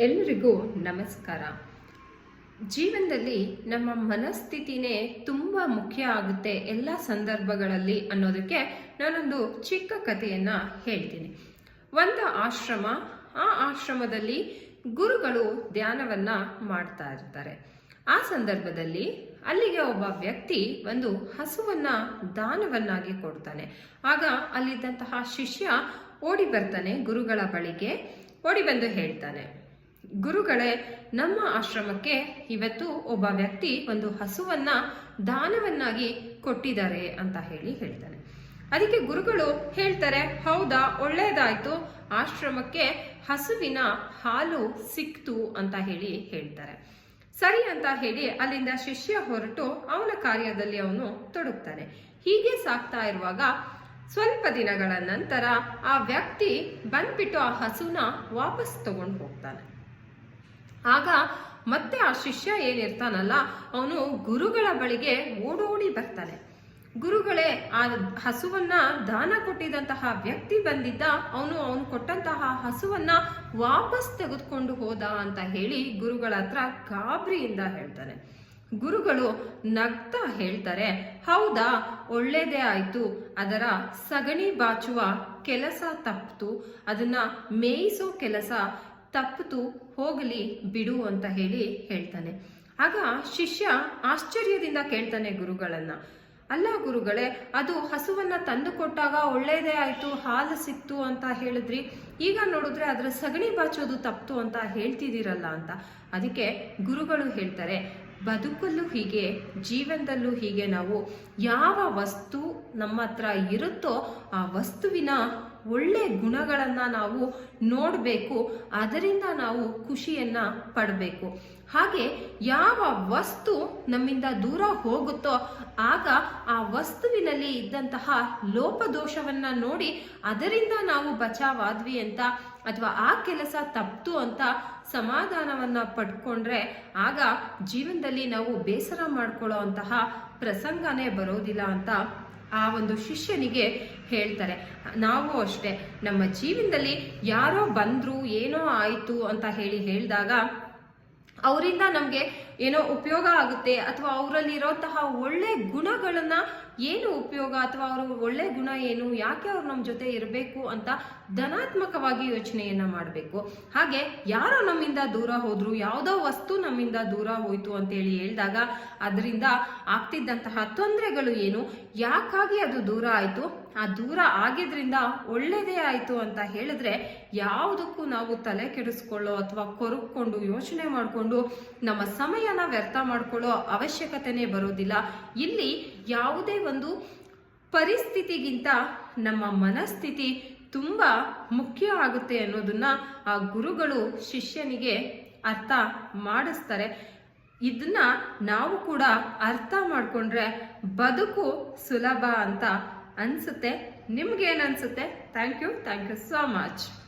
ಎಲ್ರಿಗೂ ನಮಸ್ಕಾರ. ಜೀವನದಲ್ಲಿ ನಮ್ಮ ಮನಸ್ಥಿತಿನೇ ತುಂಬ ಮುಖ್ಯ ಆಗುತ್ತೆ ಎಲ್ಲ ಸಂದರ್ಭಗಳಲ್ಲಿ ಅನ್ನೋದಕ್ಕೆ ನಾನೊಂದು ಚಿಕ್ಕ ಕಥೆಯನ್ನ ಹೇಳ್ತೀನಿ. ಒಂದು ಆಶ್ರಮ, ಆ ಆಶ್ರಮದಲ್ಲಿ ಗುರುಗಳು ಧ್ಯಾನವನ್ನ ಮಾಡ್ತಾ ಇರ್ತಾರೆ. ಆ ಸಂದರ್ಭದಲ್ಲಿ ಅಲ್ಲಿಗೆ ಒಬ್ಬ ವ್ಯಕ್ತಿ ಒಂದು ಹಸುವನ್ನ ದಾನವನ್ನಾಗಿ ಕೊಡ್ತಾನೆ. ಆಗ ಅಲ್ಲಿದ್ದಂತಹ ಶಿಷ್ಯ ಓಡಿ ಬರ್ತಾನೆ ಗುರುಗಳ ಬಳಿಗೆ, ಓಡಿ ಬಂದು ಹೇಳ್ತಾನೆ. ಗುರುಗಳೇ, ನಮ್ಮ ಆಶ್ರಮಕ್ಕೆ ಇವತ್ತು ಒಬ್ಬ ವ್ಯಕ್ತಿ ಒಂದು ಹಸುವನ್ನ ದಾನವನ್ನಾಗಿ ಕೊಟ್ಟಿದ್ದಾರೆ ಅಂತ ಹೇಳಿ ಹೇಳ್ತಾನೆ. ಅದಕ್ಕೆ ಗುರುಗಳು ಹೇಳ್ತಾರೆ, ಹೌದಾ, ಒಳ್ಳೇದಾಯ್ತು, ಆಶ್ರಮಕ್ಕೆ ಹಸುವಿನ ಹಾಲು ಸಿಕ್ತು ಅಂತ ಹೇಳಿ ಹೇಳ್ತಾರೆ. ಸರಿ ಅಂತ ಹೇಳಿ ಅಲ್ಲಿಂದ ಶಿಷ್ಯ ಹೊರಟು ಅವನ ಕಾರ್ಯದಲ್ಲಿ ಅವನು ತೊಡಗ್ತಾನೆ. ಹೀಗೆ ಸಾಕ್ತಾ ಇರುವಾಗ ಸ್ವಲ್ಪ ದಿನಗಳ ನಂತರ ಆ ವ್ಯಕ್ತಿ ಬಂದ್ಬಿಟ್ಟು ಆ ಹಸುನ ವಾಪಸ್ ತಗೊಂಡು ಹೋಗ್ತಾನೆ. ಆಗ ಮತ್ತೆ ಆ ಶಿಷ್ಯ ಏನಿರ್ತಾನಲ್ಲ, ಅವನು ಗುರುಗಳ ಬಳಿಗೆ ಓಡೋಡಿ ಬರ್ತಾನೆ. ಗುರುಗಳೇ, ಆ ಹಸುವನ್ನ ದಾನ ಕೊಟ್ಟಿದಂತಹ ವ್ಯಕ್ತಿ ಬಂದಿದ್ದ, ಅವನು ಅವನು ಕೊಟ್ಟಂತಹ ಹಸುವನ್ನ ವಾಪಸ್ ತೆಗೆದುಕೊಂಡು ಹೋದ ಅಂತ ಹೇಳಿ ಗುರುಗಳ ಹತ್ರ ಗಾಬರಿಯಿಂದ ಹೇಳ್ತಾನೆ. ಗುರುಗಳು ನಗ್ತಾ ಹೇಳ್ತಾರೆ, ಹೌದಾ, ಒಳ್ಳೇದೇ ಆಯ್ತು. ಅದರ ಸಗಣಿ ಬಾಚುವ ಕೆಲಸ ತಪ್ಪಿತು ಅದನ್ನ ಮೇಯಿಸೋ ಕೆಲಸ ತಪ್ಪಿತು ಹೋಗಲಿ ಬಿಡು ಅಂತ ಹೇಳಿ ಹೇಳ್ತಾನೆ. ಆಗ ಶಿಷ್ಯ ಆಶ್ಚರ್ಯದಿಂದ ಕೇಳ್ತಾನೆ ಗುರುಗಳನ್ನ. ಅಲ್ಲ ಗುರುಗಳೇ, ಅದು ಹಸುವನ್ನ ತಂದು ಕೊಟ್ಟಾಗ ಒಳ್ಳೇದೇ ಆಯ್ತು, ಹಾಲು ಸಿಕ್ತು ಅಂತ ಹೇಳಿದ್ರಿ. ಈಗ ನೋಡಿದ್ರೆ ಅದರ ಸಗಣಿ ಬಾಚೋದು ತಪ್ಪು ಅಂತ ಹೇಳ್ತಿದ್ದೀರಲ್ಲ ಅಂತ. ಅದಕ್ಕೆ ಗುರುಗಳು ಹೇಳ್ತಾರೆ, ಬದುಕಲ್ಲೂ ಹೀಗೆ, ಜೀವನದಲ್ಲೂ ಹೀಗೆ ನಾವು ಯಾವ ವಸ್ತು ನಮ್ಮ ಹತ್ರ ಇರುತ್ತೋ ಆ ವಸ್ತುವಿನ ಒಳ್ಳೆ ಗುಣಗಳನ್ನು ನಾವು ನೋಡಬೇಕು, ಅದರಿಂದ ನಾವು ಖುಷಿಯನ್ನು ಪಡಬೇಕು. ಹಾಗೆ ಯಾವ ವಸ್ತು ನಮ್ಮಿಂದ ದೂರ ಹೋಗುತ್ತೋ, ಆಗ ಆ ವಸ್ತುವಿನಲ್ಲಿ ಇದ್ದಂತಹ ಲೋಪದೋಷವನ್ನು ನೋಡಿ ಅದರಿಂದ ನಾವು ಬಚಾವಾದ್ವಿ ಅಂತ ಅಥವಾ ಆ ಕೆಲಸ ತಪ್ಪು ಅಂತ ಸಮಾಧಾನವನ್ನ ಪಡ್ಕೊಂಡ್ರೆ ಆಗ ಜೀವನದಲ್ಲಿ ನಾವು ಬೇಸರ ಮಾಡ್ಕೊಳ್ಳೋ ಅಂತಹ ಪ್ರಸಂಗನೇ ಬರೋದಿಲ್ಲ ಅಂತ ಆ ಒಂದು ಶಿಷ್ಯನಿಗೆ ಹೇಳ್ತಾರೆ. ನಾವು ಅಷ್ಟೇ, ನಮ್ಮ ಜೀವನದಲ್ಲಿ ಯಾರೋ ಬಂದ್ರು, ಏನೋ ಆಯಿತು ಅಂತ ಹೇಳಿ ಹೇಳಿದಾಗ, ಅವರಿಂದ ನಮಗೆ ಏನೋ ಉಪಯೋಗ ಆಗುತ್ತೆ ಅಥವಾ ಅವರಲ್ಲಿ ಇರೋಂತಹ ಒಳ್ಳೆ ಗುಣಗಳನ್ನ ಏನು ಉಪಯೋಗ ಅಥವಾ ಅವ್ರ ಒಳ್ಳೆ ಗುಣ ಏನು? ಯಾಕೆ ಅವ್ರು ನಮ್ಮ ಜೊತೆ ಇರಬೇಕು ಅಂತ ಧನಾತ್ಮಕವಾಗಿ ಯೋಚನೆಯನ್ನ ಮಾಡಬೇಕು. ಹಾಗೆ ಯಾರೋ ನಮ್ಮಿಂದ ದೂರ ಹೋದ್ರು, ಯಾವುದೋ ವಸ್ತು ನಮ್ಮಿಂದ ದೂರ ಹೋಯ್ತು ಅಂತೇಳಿ ಹೇಳಿದಾಗ ಅದರಿಂದ ಆಗ್ತಿದ್ದಂತಹ ತೊಂದರೆಗಳು ಏನು? ಯಾಕಾಗಿ ಅದು ದೂರ ಆಯಿತು? ಆ ದೂರ ಆಗಿದ್ರಿಂದ ಒಳ್ಳೇದೇ ಆಯಿತು ಅಂತ ಹೇಳಿದ್ರೆ ಯಾವುದಕ್ಕೂ ನಾವು ತಲೆ ಕೆಡಿಸ್ಕೊಳ್ಳೋ ಅಥವಾ ಕೊರಕೊಂಡು ಯೋಚನೆ ಮಾಡಿಕೊಂಡು ನಮ್ಮ ಸಮಯನ ವ್ಯರ್ಥ ಮಾಡ್ಕೊಳ್ಳೋ ಅವಶ್ಯಕತೆನೇ ಬರೋದಿಲ್ಲ. ಇಲ್ಲಿ ಯಾವುದೇ ಒಂದು ಪರಿಸ್ಥಿತಿಗಿಂತ ನಮ್ಮ ಮನಸ್ಥಿತಿ ತುಂಬ ಮುಖ್ಯ ಆಗುತ್ತೆ ಅನ್ನೋದನ್ನ ಆ ಗುರುಗಳು ಶಿಷ್ಯನಿಗೆ ಅರ್ಥ ಮಾಡಿಸ್ತಾರೆ. ಇದನ್ನ ನಾವು ಕೂಡ ಅರ್ಥ ಮಾಡಿಕೊಂಡ್ರೆ ಬದುಕು ಸುಲಭ ಅಂತ ಅನ್ಸುತ್ತೆ. ನಿಮ್ಗೇನು ಅನ್ಸುತ್ತೆ? Thank you thank you so much